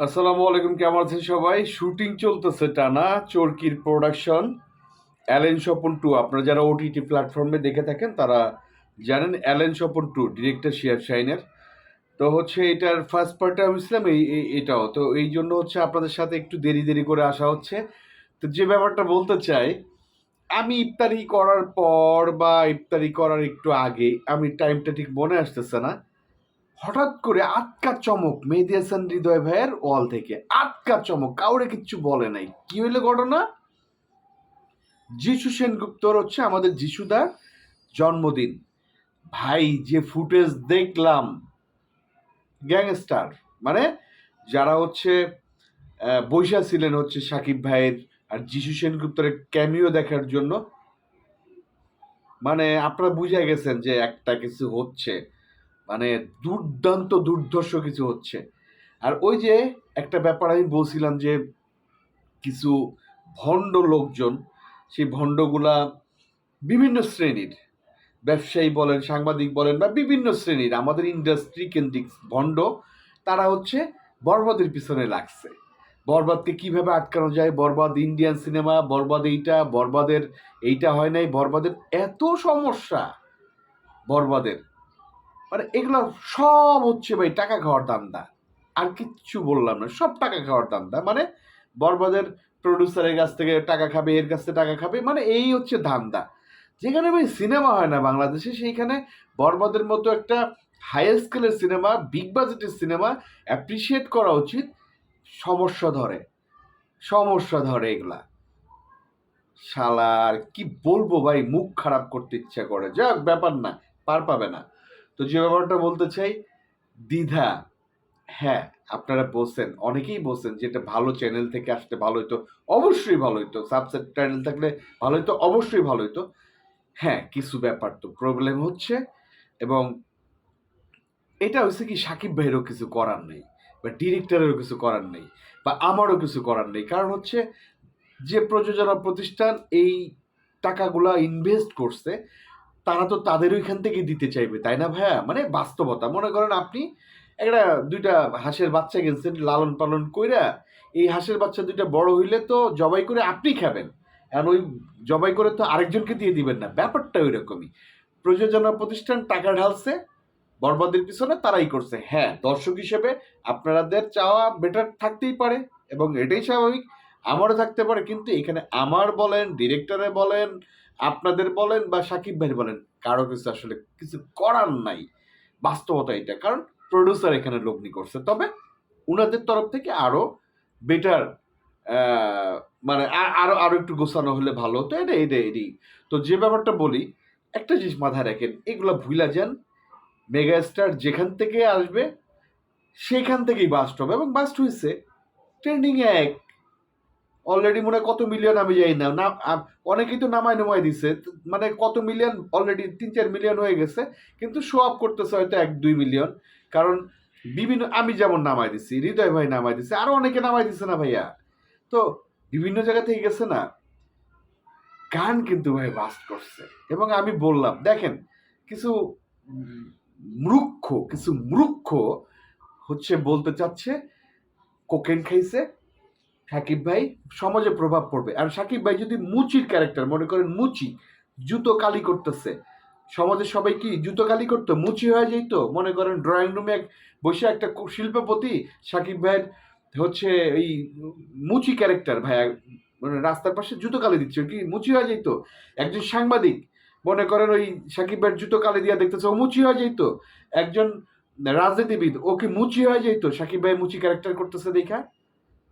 আসসালামু আলাইকুম, কেমন আছেন সবাই? শুটিং চলতেছে টানা, চরকির প্রোডাকশন অ্যালেন স্বপন টু আপনারা যারা ওটিটি প্ল্যাটফর্মে দেখে থাকেন, তারা জানেন অ্যালেন স্বপন টু ডিরেক্টর শিয়ার শাইনের তো হচ্ছে এটার ফার্স্ট পার্টে আমি ছিলাম এই- এটাও। তো এই জন্য হচ্ছে আপনাদের সাথে একটু দেরি দেরি করে আসা হচ্ছে। তো যে ব্যাপারটা বলতে চাই, আমি ইফতারি করার পর বা ইফতারি করার একটু আগে, আমি টাইমটা ঠিক মনে আসতেছে না। হঠাৎ করে আটকা চমক মেহেদি হাসান হৃদয় ভাইয়ের ওয়াল থেকে। আটকা চমক, কাউরে কিচ্ছু বলে নাই। কি হইল ঘটনা? যিশু সেনগুপ্তর হচ্ছে আমাদের যিশুদার জন্মদিন। ভাই, যে ফুটেজ দেখলাম, গ্যাংস্টার মানে যারা হচ্ছে বৈশা ছিলেন হচ্ছে সাকিব ভাইয়ের আর যিশু সেনগুপ্তর ক্যামিও দেখার জন্য। মানে আপনারা বুঝে গেছেন যে একটা কিছু হচ্ছে। মানে দুর্দান্ত দুর্ধর্ষ কিছু হচ্ছে। আর ওই যে একটা ব্যাপার আমি বলছিলাম যে কিছু ভণ্ড লোকজন, সেই ভণ্ডগুলা বিভিন্ন শ্রেণির, ব্যবসায়ী বলেন, সাংবাদিক বলেন বা বিভিন্ন শ্রেণির, আমাদের ইন্ডাস্ট্রি কেন্দ্রিক ভণ্ড, তারা হচ্ছে বরবাদের পিছনে লাগছে। বরবাদকে কীভাবে আটকানো যায়? বরবাদ ইন্ডিয়ান সিনেমা বরবাদ এইটা, বরবাদের এইটা হয় নাই, বরবাদের এত সমস্যা বরবাদের। মানে এগুলো সব হচ্ছে ভাই টাকা খাওয়ার দান্দা আর কিচ্ছু বললাম না, সব টাকা খাওয়ার দান্দা মানে বরবাদের প্রডিউসারের কাছ থেকে টাকা খাবে, এর কাছ থেকে টাকা খাবে মানে এই হচ্ছে ধান্দা। যেখানে ভাই সিনেমা হয় না বাংলাদেশে, সেইখানে বরবাদের মতো একটা হাই স্কেলের সিনেমা বিগ বাজেটের সিনেমা অ্যাপ্রিসিয়েট করা উচিত। সমস্যা ধরে সমস্যা ধরে এগুলা। শালার কি বলব ভাই, মুখ খারাপ করতে ইচ্ছা করে। যাক, ব্যাপার না, পার পাবে না। তো যে ব্যাপারটা বলতে চাই, দ্বিধা। হ্যাঁ আপনারা বলছেন, অনেকেই বলছেন যে এটা ভালো চ্যানেল থেকে আসতে ভালো হইতো অবশ্যই ভালো হইতো সাবসেট চ্যানেল থাকলে ভালো হইতো অবশ্যই ভালো হইতো হ্যাঁ কিছু ব্যাপার তো। প্রবলেম হচ্ছে এবং এটা হচ্ছে কি, সাকিব ভাইয়েরও কিছু করার নেই বা ডিরেক্টরেরও কিছু করার নেই বা আমারও কিছু করার নেই। কারণ হচ্ছে যে প্রযোজনা প্রতিষ্ঠান এই টাকাগুলা ইনভেস্ট করছে তারা তো তাদের ওইখান থেকে দিতে চাইবে, তাই না ভাইয়া? মানে বাস্তবতা। মনে করেন আপনি একটা দুইটা হাঁসের বাচ্চা কিনছেন, লালন পালন কইরা, এই হাঁসের বাচ্চা দুইটা বড় হইলে তো জবাই করে আপনি খাবেন। আর ওই জবাই করে তো আরেকজনকে দিয়ে দিবেন না। ব্যাপারটা ওই রকমই প্রযোজনা প্রতিষ্ঠান টাকা ঢালছে, বরবাদের পিছনে তারাই করছে। হ্যাঁ দর্শক হিসেবে আপনাদের চাওয়া বেটার থাকতেই পারে এবং এটাই স্বাভাবিক, আমারও থাকতে পারে। কিন্তু এখানে আমার বলেন ডিরেক্টরে বলেন আপনাদের বলেন বা সাকিব ভাই বলেন, কারও কিছু আসলে কিছু করার নাই। বাস্তবতা এটা, কারণ প্রডিউসার এখানে লগ্নি করছে। তবে উনাদের তরফ থেকে আরও বেটার মানে আ- আরও আরও একটু গোছানো হলে ভালো হতো। এটা এটা, এটাই। তো যে ব্যাপারটা বলি, একটা জিনিস মাথায় রাখেন, এগুলো ভুলা যান মেগাস্টার যেখান থেকে আসবে, সেখান থেকেই বাস্ট হবে এবং বাস্ট হয়েছে ট্রেন্ডিং এক অলরেডি মনে কত মিলিয়ন আমি যাই না। অনেকেই তো নামায় নামায় দিছে। মানে কত মিলিয়ন অলরেডি তিন চার মিলিয়ন হয়ে গেছে। কিন্তু শো আপ করতেছে হয়তো এক, দুই মিলিয়ন কারণ বিভিন্ন, আমি যেমন নামাই দিছি, হৃদয় ভাই নামাই দিছে, আরও অনেকে নামাই দিছে না ভাইয়া। তো বিভিন্ন জায়গা থেকে গেছে না, গান কিন্তু ভাই বাস্ট করছে। এবং আমি বললাম, দেখেন, কিছু মূর্খ কিছু মূর্খ হচ্ছে বলতে চাচ্ছে কোকেন খাইছে সাকিব ভাই সমাজে প্রভাব পড়বে। আর সাকিব ভাই যদি মুচির ক্যারেক্টার মনে করেন মুচি, জুতো কালি করতেছে। সমাজে সবাই কি জুতো কালি করতো? মুচি হয়ে যেত মনে করেন ড্রয়িং রুমে এক বসে একটা শিল্পপতি সাকিব ভাইয়ের হচ্ছে এই মুচি ক্যারেক্টার ভাই মানে রাস্তার পাশে জুতো কালি দিচ্ছে। কি মুচি হয়ে যেত একজন সাংবাদিক, মনে করেন ওই সাকিব ভাইয়ের জুতো কালি দিয়া দেখতেছে, ও মুচি হয়ে যেত একজন রাজনীতিবিদ, ও কি মুচি হয়ে যেত সাকিব ভাই মুচি ক্যারেক্টার করতেছে দেখা?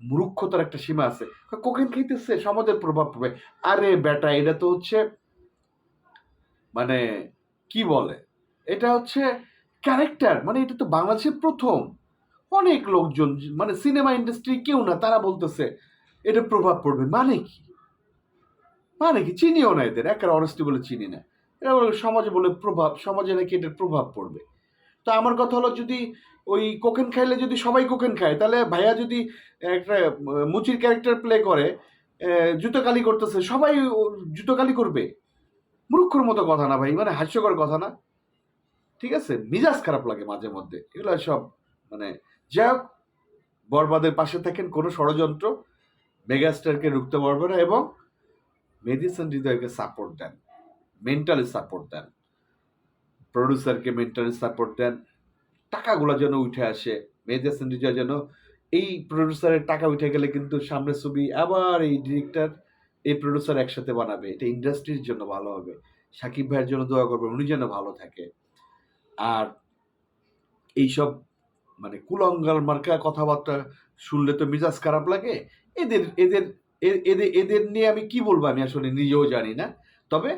মূর্খতার একটা সীমা আছে। কোকেন খাইতেছে সমাজের প্রভাব পড়বে। আরে বেটা, এটা তো হচ্ছে মানে কি বলে? এটা হচ্ছে ক্যারেক্টার মানে এটা তো বাংলাদেশের প্রথম। অনেক লোকজন মানে সিনেমা ইন্ডাস্ট্রি কেউ না, তারা বলতেছে, এটা প্রভাব পড়বে। মানে কি? মানে কি? চিনিও না এদের। একের অনেস্টি বলে চিনি না। এরা সমাজে বলে প্রভাব, সমাজে নাকি এটার প্রভাব পড়বে। তো আমার কথা হলো যদি ওই কোকেন খাইলে যদি সবাই কোকেন খায়, তাহলে ভাইয়া যদি একটা মুচির ক্যারেক্টার প্লে করে জুতো কালি করতেছে, সবাই জুতো কালি করবে। মূর্খর মতো কথা না ভাই মানে হাস্যকর কথা না। ঠিক আছে? মিজাজ খারাপ লাগে মাঝে মধ্যে। এগুলো সব মানে যাই হোক, বরবাদের পাশে থাকেন কোনো ষড়যন্ত্র, মেগাস্টারকে রুখতে পারবে না এবং মেডিসিন হৃদয়কে সাপোর্ট দেন মেন্টালি সাপোর্ট দেন। প্রডিউসারকে মেন্টালি সাপোর্ট দেন, টাকাগুলো যেন উঠে আসে মেডিসিন হৃদয় যেন এই প্রডিউসারের টাকা উঠে গেলে কিন্তু সামনে ছবি আবার এই ডিরেক্টর এই প্রডিউসার একসাথে বানাবে। এটা ইন্ডাস্ট্রির জন্য ভালো হবে। সাকিব ভাইয়ের জন্য দোয়া করবে উনি যেন ভালো থাকে। আর এইসব মানে কুলঙ্গাল মার্কা কথাবার্তা শুনলে তো মেজাজ খারাপ লাগে। এদের এদের এদের এদের নিয়ে আমি কি বলব আমি আসলে নিজেও জানি না। তবে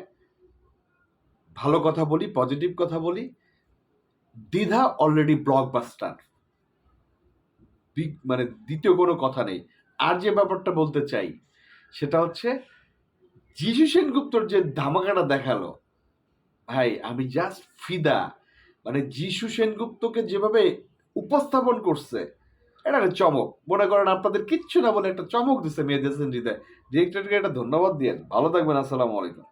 ভালো কথা বলি পজিটিভ কথা বলি, দ্বিধা অলরেডি ব্লকবাস্টার মানে দ্বিতীয় কোনো কথা নেই। আর যে ব্যাপারটা বলতে চাই, সেটা হচ্ছে, যিশু সেনগুপ্তর যে ধামাকাটা দেখাল, ভাই, আমি জাস্ট ফিদা। মানে যিশু সেনগুপ্তকে যেভাবে উপস্থাপন করছে, এটা একটা চমক। মনে করেন আপনাদের কিচ্ছু না বলে একটা চমক দিচ্ছে মেয়ে দিয়েছেন ডিরেক্টরকে একটা ধন্যবাদ দিয়েন। ভালো থাকবেন, আসসালামু আলাইকুম।